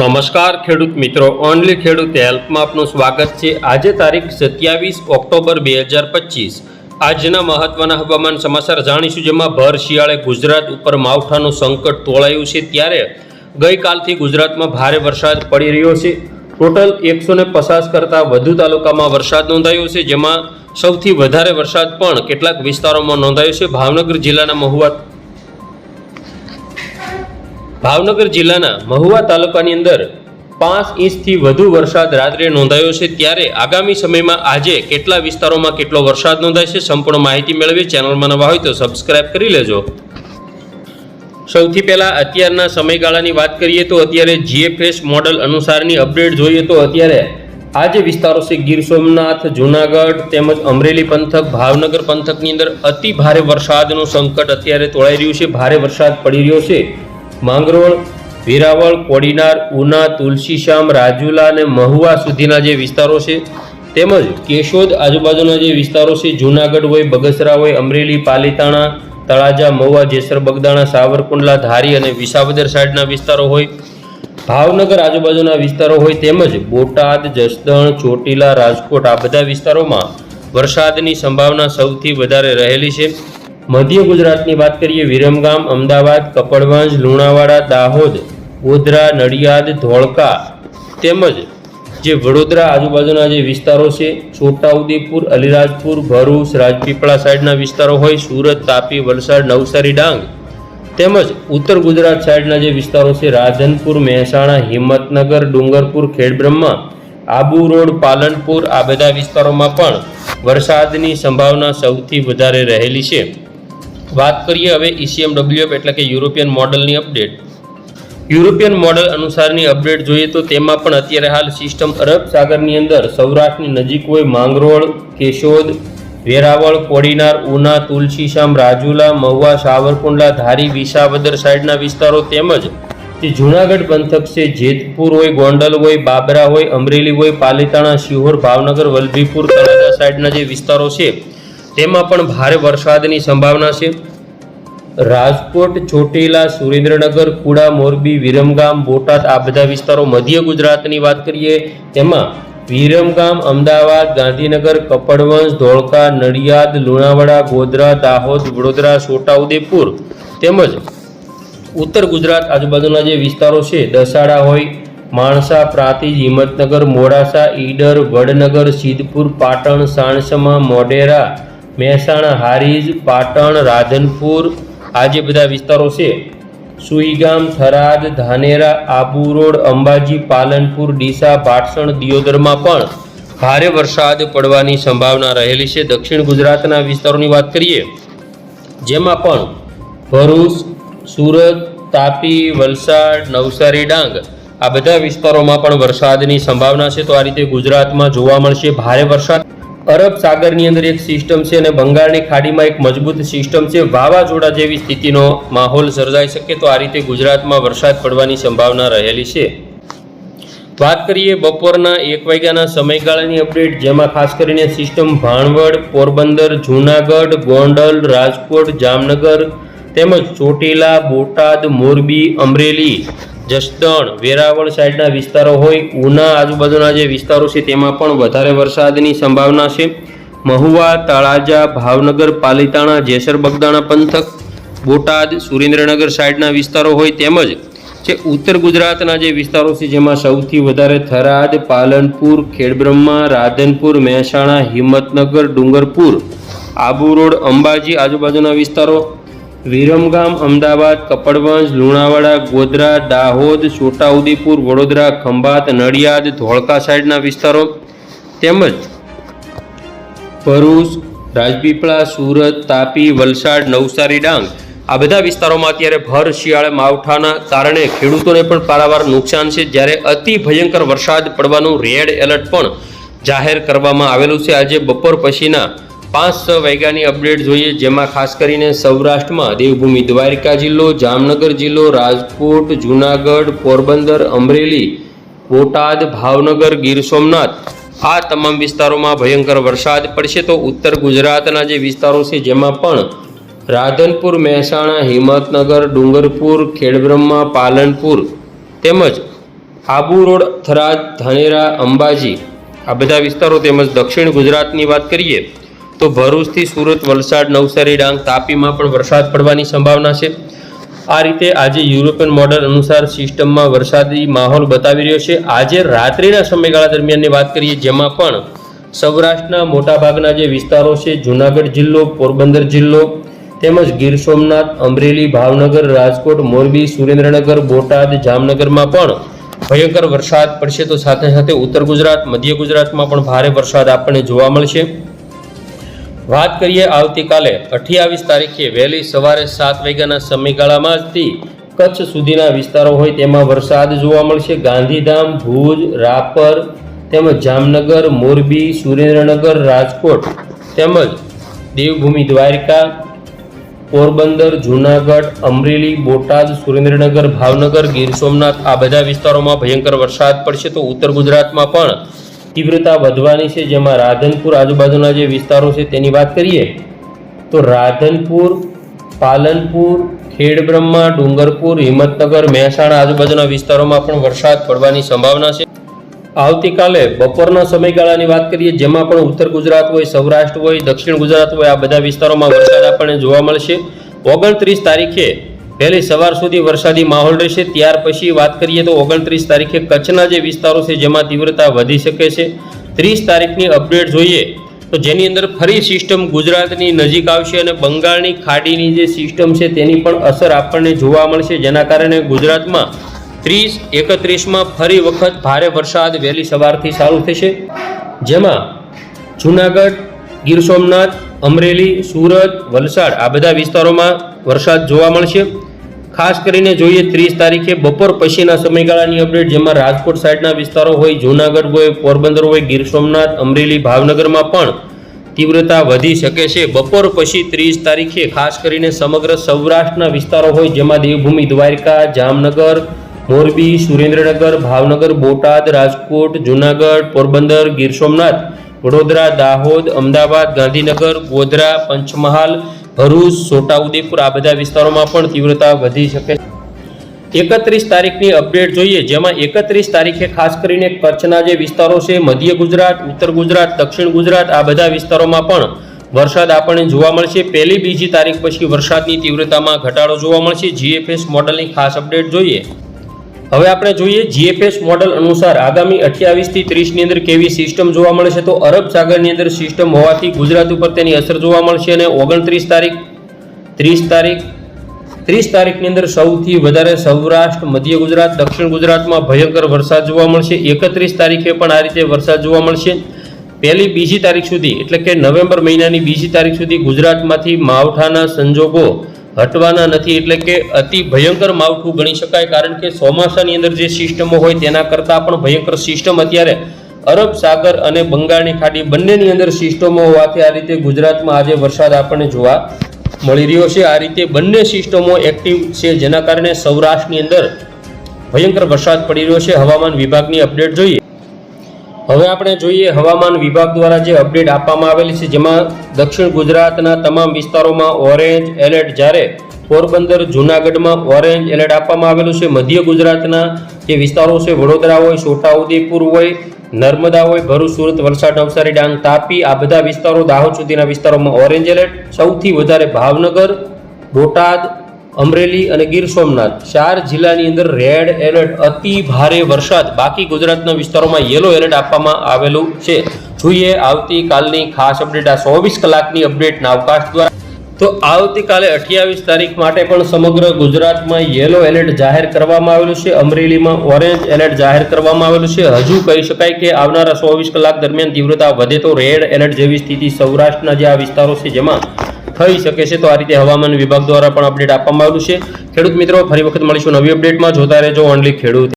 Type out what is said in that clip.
નમસ્કાર ખેડૂત મિત્રો, ઓનલી ખેડૂત હેલ્પમાં આપનું સ્વાગત છે. આજે તારીખ સત્યાવીસ ઓક્ટોબર બે હજાર પચીસ. આજના મહત્વના હવામાન સમાચાર જાણીશું, જેમાં ભર શિયાળે ગુજરાત ઉપર માવઠાનું સંકટ તોળાયું છે. ત્યારે ગઈકાલથી ગુજરાતમાં ભારે વરસાદ પડી રહ્યો છે. ટોટલ એકસો ને પચાસ કરતાં વધુ તાલુકામાં વરસાદ નોંધાયો છે, જેમાં સૌથી વધારે વરસાદ પણ કેટલાક વિસ્તારોમાં નોંધાયો છે. ભાવનગર જિલ્લાના મહુવા ભાવનગર જિલ્લાના મહુવા તાલુકાની અંદર પાંચ ઇંચથી વધુ વરસાદ રાત્રે નોંધાયો છે. ત્યારે આગામી સમયમાં આજે કેટલા વિસ્તારોમાં કેટલો વરસાદ નોંધાય છે સંપૂર્ણ માહિતી મેળવી ચેનલમાં નવા હોય તો સબસ્ક્રાઇબ કરી લેજો. સૌથી પહેલાં અત્યારના સમયગાળાની વાત કરીએ તો અત્યારે જીએફએસ મોડલ અનુસારની અપડેટ જોઈએ તો અત્યારે આ જે વિસ્તારો છે ગીર સોમનાથ, જૂનાગઢ તેમજ અમરેલી પંથક, ભાવનગર પંથકની અંદર અતિ ભારે વરસાદનું સંકટ અત્યારે તોળાઈ રહ્યું છે. ભારે વરસાદ પડી રહ્યો છે. માંગરોળ, વેરાવળ, કોડીનાર, ઉના, તુલસીશ્યામ, રાજુલા અને મહુવા સુધીના જે વિસ્તારો છે, તેમજ કેશોદ આજુબાજુના જે વિસ્તારો છે, જૂનાગઢ હોય, બગસરા હોય, અમરેલી, પાલીતાણા, તળાજા, મહુવા, જેસર, બગદાણા, સાવરકુંડલા, ધારી અને વિસાવદર સાઈડના વિસ્તારો હોય, ભાવનગર આજુબાજુના વિસ્તારો હોય, તેમજ બોટાદ, જસદણ, ચોટીલા, રાજકોટ આ બધા વિસ્તારોમાં વરસાદની સંભાવના સૌથી વધારે રહેલી છે. મધ્ય ગુજરાતની વાત કરીએ, વિરમગામ, અમદાવાદ, કપડવંજ, લુણાવાડા, દાહોદ, ગોધરા, નડિયાદ, ધોળકા તેમજ જે વડોદરા આજુબાજુના જે વિસ્તારો છે, છોટાઉદેપુર, અલીરાજપુર, ભરૂચ, રાજપીપળા સાઈડના વિસ્તારો હોય, સુરત, તાપી, વલસાડ, નવસારી, ડાંગ તેમજ ઉત્તર ગુજરાત સાઈડના જે વિસ્તારો છે, રાધનપુર, મહેસાણા, હિંમતનગર, ડુંગરપુર, ખેડબ્રહ્મા, આબુ રોડ, પાલનપુર આ બધા વિસ્તારોમાં પણ વરસાદની સંભાવના સૌથી વધારે રહેલી છે. વાત કરીએ હવે ઈસીએમડબલ્યુફ એટલે કે યુરોપિયન મોડલની અપડેટ. યુરોપિયન મોડલ અનુસારની અપડેટ જોઈએ તો તેમાં પણ અત્યારે હાલ સિસ્ટમ અરબ સાગરની અંદર સૌરાષ્ટ્રની નજીક હોય માંગરોળ, કેશોદ, વેરાવળ, કોડીનાર, ઉના, તુલસીશામ, રાજુલા, મહુવા, સાવરકુંડલા, ધારી, વિસાવદર સાઈડના વિસ્તારો તેમજ જે જૂનાગઢ પંથક છે, જેતપુર હોય, ગોંડલ હોય, બાબરા હોય, અમરેલી હોય, પાલીતાણા, શિહોર, ભાવનગર, વલભીપુર, તળાજા સાઈડના જે વિસ્તારો છે તેમાં પણ ભારે વરસાદની સંભાવના છે. રાજકોટ, ચોટીલા, સુરેન્દ્રનગર, કુડા, મોરબી, વિરમગામ, બોટાદ આ બધા વિસ્તારો મધ્ય ગુજરાતની વાત કરીએ, તેમાં વિરમગામ, અમદાવાદ, ગાંધીનગર, કપડવંશ, ધોળકા, નડિયાદ, લુણાવાડા, ગોધરા, દાહોદ, વડોદરા છોટાઉદેપુર તેમજ ઉત્તર ગુજરાત આજુબાજુના જે વિસ્તારો છે, દસાડા હોય, માણસા, પ્રાંતિજ, હિંમતનગર, મોડાસા, ઈડર, વડનગર, સિદ્ધપુર, પાટણ, સાણસમા, મોઢેરા મહેસાણા, હારીજ, પાટણ, રાધનપુર આ જે બધા વિસ્તારો છે, સુઈગામ, થરાદ, ધાનેરા, આબુ રોડ, અંબાજી, પાલનપુર, ડીસા, ભાટસણ, દિયોદરમાં પણ ભારે વરસાદ પડવાની સંભાવના રહેલી છે. દક્ષિણ ગુજરાતના વિસ્તારોની વાત કરીએ, જેમાં પણ ભરૂચ, સુરત, તાપી, વલસાડ, નવસારી, ડાંગ આ બધા વિસ્તારોમાં પણ વરસાદની સંભાવના છે. તો આ રીતે ગુજરાતમાં જોવા મળશે ભારે વરસાદ. અરબ સાગરની અંદર એક સિસ્ટમ છે અને બંગાળની ખાડીમાં એક મજબૂત સિસ્ટમ છે. વાવાઝોડા જેવી સ્થિતિનો માહોલ સર્જાઈ શકે તો આ રીતે ગુજરાતમાં વરસાદ પડવાની સંભાવના રહેલી છે. વાત કરીએ બપોરના એક વાગ્યાના સમયગાળાની અપડેટ, જેમાં ખાસ કરીને સિસ્ટમ ભાણવડ, પોરબંદર, જૂનાગઢ, ગોંડલ, રાજકોટ, જામનગર તેમજ ચોટીલા, બોટાદ, મોરબી, અમરેલી જસદણ વેરાવળ સાઈડના વિસ્તારો હોય, ઉના આજુબાજુના જે વિસ્તારો છે, તેમાં પણ વધારે વરસાદની સંભાવના છે. મહુવા, તળાજા, ભાવનગર, પાલીતાણા, જેસર, બગદાણા પંથક, બોટાદ, સુરેન્દ્રનગર સાઈડના વિસ્તારો હોય તેમજ જે ઉત્તર ગુજરાતના જે વિસ્તારો છે, જેમાં સૌથી વધારે થરાદ, પાલનપુર, ખેડબ્રહ્મા, રાધનપુર, મહેસાણા, હિંમતનગર, ડુંગરપુર, આબુ રોડ, અંબાજી આજુબાજુના વિસ્તારો વિરમગામ, અમદાવાદ, કપડવંજ, લુણાવાડા, ગોધરા, દાહોદ, છોટાઉદેપુર, વડોદરા, ખંભાત, નડિયાદ, ધોળકા સાઈડના વિસ્તારો તેમજ ભરૂચ, રાજપીપળા, સુરત, તાપી, વલસાડ, નવસારી, ડાંગ આ બધા વિસ્તારોમાં અત્યારે ભર, શિયાળે, માવઠાના કારણે ખેડૂતોને પણ પારાવાર નુકસાન છે. જ્યારે અતિ ભયંકર વરસાદ પડવાનું રેડ એલર્ટ પણ જાહેર કરવામાં આવેલું છે. આજે બપોર પછીના પાંચ છ વાગ્યાની અપડેટ જોઈએ, જેમાં ખાસ કરીને સૌરાષ્ટ્રમાં દેવભૂમિ, દ્વારિકા જિલ્લો, જામનગર જિલ્લો, રાજકોટ, જૂનાગઢ, પોરબંદર, અમરેલી, બોટાદ, ભાવનગર, ગીર સોમનાથ આ તમામ વિસ્તારોમાં ભયંકર વરસાદ પડશે. તો ઉત્તર ગુજરાતના જે વિસ્તારો છે, જેમાં પણ રાધનપુર, મહેસાણા, હિંમતનગર, ડુંગરપુર, ખેડબ્રહ્મા, પાલનપુર તેમજ આબુ રોડ, થરાદ, ધાનેરા, અંબાજી આ બધા વિસ્તારો તેમજ દક્ષિણ ગુજરાતની વાત કરીએ તો ભરૂચથી સુરત, વલસાડ, નવસારી, ડાંગ, તાપીમાં પણ વરસાદ પડવાની સંભાવના છે. આ રીતે આજે યુરોપિયન મોડલ અનુસાર સિસ્ટમમાં વરસાદી માહોલ બતાવી રહ્યો છે. આજે રાત્રિના સમયગાળા દરમિયાનની વાત કરીએ, જેમાં પણ સૌરાષ્ટ્રના મોટાભાગના જે વિસ્તારો છે, જૂનાગઢ જિલ્લો, પોરબંદર જિલ્લો, તેમજ ગીર સોમનાથ, અમરેલી, ભાવનગર, રાજકોટ, મોરબી, સુરેન્દ્રનગર, બોટાદ, જામનગરમાં પણ ભયંકર વરસાદ પડશે. તો સાથે સાથે ઉત્તર ગુજરાત, મધ્ય ગુજરાતમાં પણ ભારે વરસાદ આપણને જોવા મળશે. વાત કરીએ આવતીકાલે અઠ્યાવીસ તારીખે વહેલી સવારે સાત વાગ્યાના સમયગાળામાં જ કચ્છ સુધીના વિસ્તારો હોય તેમાં વરસાદ જોવા મળશે. ગાંધીધામ, ભુજ, રાપર તેમજ જામનગર, મોરબી, સુરેન્દ્રનગર, રાજકોટ તેમજ દેવભૂમિ દ્વારકા, પોરબંદર, જૂનાગઢ, અમરેલી, બોટાદ, સુરેન્દ્રનગર, ભાવનગર, ગીર સોમનાથ આ બધા વિસ્તારોમાં ભયંકર વરસાદ પડશે. તો ઉત્તર ગુજરાતમાં પણ તીવ્રતા વધવાની છે, જેમાં રાધનપુર આજુબાજુના જે વિસ્તારો છે, તેની વાત કરીએ, તો રાધનપુર, પાલનપુર, ખેડબ્રહ્મા, ડુંગરપુર, હિંમતનગર, મહેસાણા આજુબાજુના વિસ્તારોમાં પણ વરસાદ પડવાની સંભાવના છે. આવતીકાલે બપોરના સમયગાળાની વાત કરીએ, જેમાં પણ ઉત્તર ગુજરાત હોય, સૌરાષ્ટ્ર હોય, દક્ષિણ ગુજરાત હોય, આ બધા વિસ્તારોમાં વરસાદ આપણને જોવા મળશે. ઓગણત્રીસ તારીખે વહેલી સવાર સુધી વરસાદી માહોલ રહેશે. ત્યાર પછી વાત કરીએ તો ઓગણત્રીસ તારીખે કચ્છના જે વિસ્તારો છે, જેમાં તીવ્રતા વધી શકે છે. ત્રીસ તારીખની અપડેટ જોઈએ તો જેની અંદર ફરી સિસ્ટમ ગુજરાતની નજીક આવશે અને બંગાળની ખાડીની જે સિસ્ટમ છે, તેની પણ અસર આપણને જોવા મળશે. જેના કારણે ગુજરાતમાં ત્રીસ એકત્રીસમાં ફરી વખત ભારે વરસાદ વહેલી સવારથી ચાલુ થશે. જેમાં જૂનાગઢ, ગીર સોમનાથ, અમરેલી, સુરત, વલસાડ આ બધા વિસ્તારોમાં વરસાદ જોવા મળશે. ખાસ કરીને જોઈએ ત્રીસ તારીખે બપોર પછીના સમયગાળાની અપડેટ, જેમાં રાજકોટ સાઈડના વિસ્તારો હોય, જૂનાગઢ હોય, પોરબંદર હોય, ગીર સોમનાથ, અમરેલી, ભાવનગરમાં પણ તીવ્રતા વધી શકે છે. બપોર પછી ત્રીસ તારીખે ખાસ કરીને સમગ્ર સૌરાષ્ટ્રના વિસ્તારો હોય, જેમાં દેવભૂમિ, દ્વારકા, જામનગર, મોરબી, સુરેન્દ્રનગર, ભાવનગર, બોટાદ, રાજકોટ, જૂનાગઢ, પોરબંદર, ગીર સોમનાથ વડોદરા, દાહોદ, અમદાવાદ, ગાંધીનગર, ગોધરા, પંચમહાલ, ભરૂચ, છોટાઉદેપુર આ બધા વિસ્તારોમાં પણ તીવ્રતા વધી શકે એકત્રીસ તારીખની અપડેટ જોઈએ, જેમાં એકત્રીસ તારીખે ખાસ કરીને કચ્છના જે વિસ્તારો છે, મધ્ય ગુજરાત, ઉત્તર ગુજરાત, દક્ષિણ ગુજરાત આ બધા વિસ્તારોમાં પણ વરસાદ આપણને જોવા મળશે. પહેલી બીજી તારીખ પછી વરસાદની તીવ્રતામાં ઘટાડો જોવા મળશે. જીએફએસ મોડલની ખાસ અપડેટ જોઈએ. હવે આપણે જોઈએ જીએફએસ મોડલ અનુસાર આગામી અઠ્યાવીસથી ત્રીસની અંદર કેવી સિસ્ટમ જોવા મળશે? તો અરબ સાગરની અંદર સિસ્ટમ હોવાથી ગુજરાત ઉપર તેની અસર જોવા મળશે અને ઓગણત્રીસ તારીખ, ત્રીસ તારીખ, ત્રીસ તારીખની અંદર સૌથી વધારે સૌરાષ્ટ્ર, મધ્ય ગુજરાત, દક્ષિણ ગુજરાતમાં ભયંકર વરસાદ જોવા મળશે. એકત્રીસ તારીખે પણ આ રીતે વરસાદ જોવા મળશે. પહેલી બીજી તારીખ સુધી, એટલે કે નવેમ્બર મહિનાની બીજી તારીખ સુધી ગુજરાતમાંથી માવઠાના સંજોગો હટવાના નથી એટલે કે અતિ ભયંકર માવઠું ગણી શકાય, કારણ કે ચોમાસાની અંદર જે સિસ્ટમો હોય તેના કરતાં પણ ભયંકર સિસ્ટમ અત્યારે અરબ સાગર અને બંગાળની ખાડી બંનેની અંદર સિસ્ટમો હોવાથી આ રીતે ગુજરાતમાં આજે વરસાદ આપણને જોવા મળી રહ્યો છે. આ રીતે બંને સિસ્ટમો એક્ટિવ છે, જેના કારણે સૌરાષ્ટ્રની અંદર ભયંકર વરસાદ પડી રહ્યો છે. હવામાન વિભાગની અપડેટ જોઈએ હવે આપણે જોઈએ હવામાન વિભાગ દ્વારા જે અપડેટ આપવામાં આવેલી છે, જેમાં દક્ષિણ ગુજરાતના તમામ વિસ્તારોમાં ઓરેન્જ એલર્ટ જ્યારે પોરબંદર, જૂનાગઢમાં ઓરેન્જ એલર્ટ આપવામાં આવેલું છે. મધ્ય ગુજરાતના જે વિસ્તારો છે, વડોદરા હોય, છોટાઉદેપુર હોય, નર્મદા હોય, ભરૂચ, સુરત, વલસાડ, નવસારી, ડાંગ, તાપી, આ બધા વિસ્તારો, દાહોદ સુધીના વિસ્તારોમાં ઓરેન્જ એલર્ટ. સૌથી વધારે ભાવનગર, બોટાદ અમરેલી અને ગીર સોમનાથ. ચાર જિલ્લાની અંદર રેડ એલર્ટ અતિ ભારે વરસાદ. બાકી ગુજરાતના વિસ્તારોમાં યલો એલર્ટ આપવામાં આવેલું છે. જોઈએ આવતીકાલની ખાસ અપડેટ આ ચોવીસ કલાકની અપડેટના અવકાશ દ્વારા. તો આવતીકાલે અઠ્યાવીસ તારીખ માટે પણ સમગ્ર ગુજરાતમાં યલો એલર્ટ જાહેર કરવામાં આવેલું છે. અમરેલીમાં ઓરેન્જ એલર્ટ જાહેર કરવામાં આવેલું છે. હજુ કહી શકાય કે આવનારા ચોવીસ કલાક દરમિયાન તીવ્રતા વધે તો રેડ એલર્ટ જેવી સ્થિતિ સૌરાષ્ટ્રના જે આ વિસ્તારો છે, જેમાં થઈ શકે છે. તો આ રીતે હવામાન વિભાગ દ્વારા પણ અપડેટ આપવામાં આવ્યું છે. ખેડૂત મિત્રો, ફરી વખત મળીશું નવી અપડેટમાં જોતા રહેજો. ઓનલી ખેડૂત.